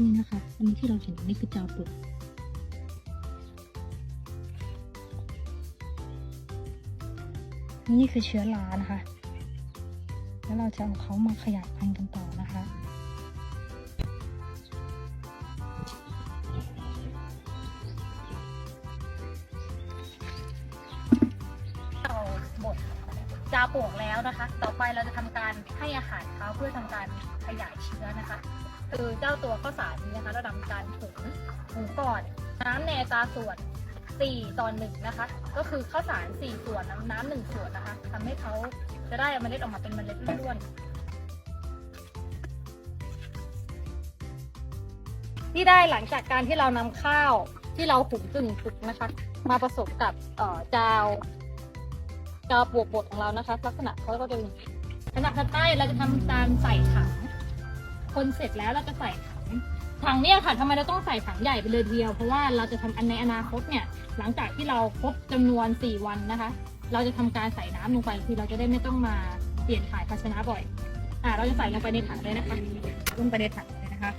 นี่นะคะ อันนี้ที่เราเห็นนี่คือจาวปลวกนี่คือเชื้อรานะคะ แล้วเราจะเอาเขามาขยายพันธุ์กันต่อนะคะ จาปลวกแล้วนะคะ ต่อไปเราจะทำการให้อาหารเขาเพื่อทำการขยายเชื้อนะคะ คือเจ้าตัวข้าวสารนี้นะคะเราทำการหุงหุงก่อนน้ำในอัตราส่วน 4 ต่อ1นะคะ ก็คือข้าวสาร 4 ส่วนน้ำน้ำหนึ่งส่วนนะคะทำให้เขาจะได้เมล็ดออกมาเป็นเมล็ดล้วนที่ได้หลังจากการที่เรานำข้าวที่เราหุงกึ่งสุกนะคะ มาผสมกับเอ่อจาว จาวปลวกบดของเรานะคะ ลักษณะเขาก็จะเป็นอย่างนี้ขณะถัดไปเราจะทำการใส่ถัง คนเสร็จแล้วเราจะใส่ถังถังเนี่ยค่ะทำไมเราต้องใส่ถังใหญ่ไปเลยเดียว เพราะว่าเราจะทำอันในอนาคตเนี่ย หลังจากที่เราครบจำนวน 4 วันนะคะ เราจะทำการใส่น้ำลงไปคือเราจะได้ไม่ต้องมาเปลี่ยนถ่ายภาชนะบ่อย อ่า เราจะใส่ลงไปในถังเลยนะคะลงไปในถังเลยนะคะ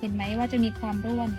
เห็นไหมว่าจะมีความร่วน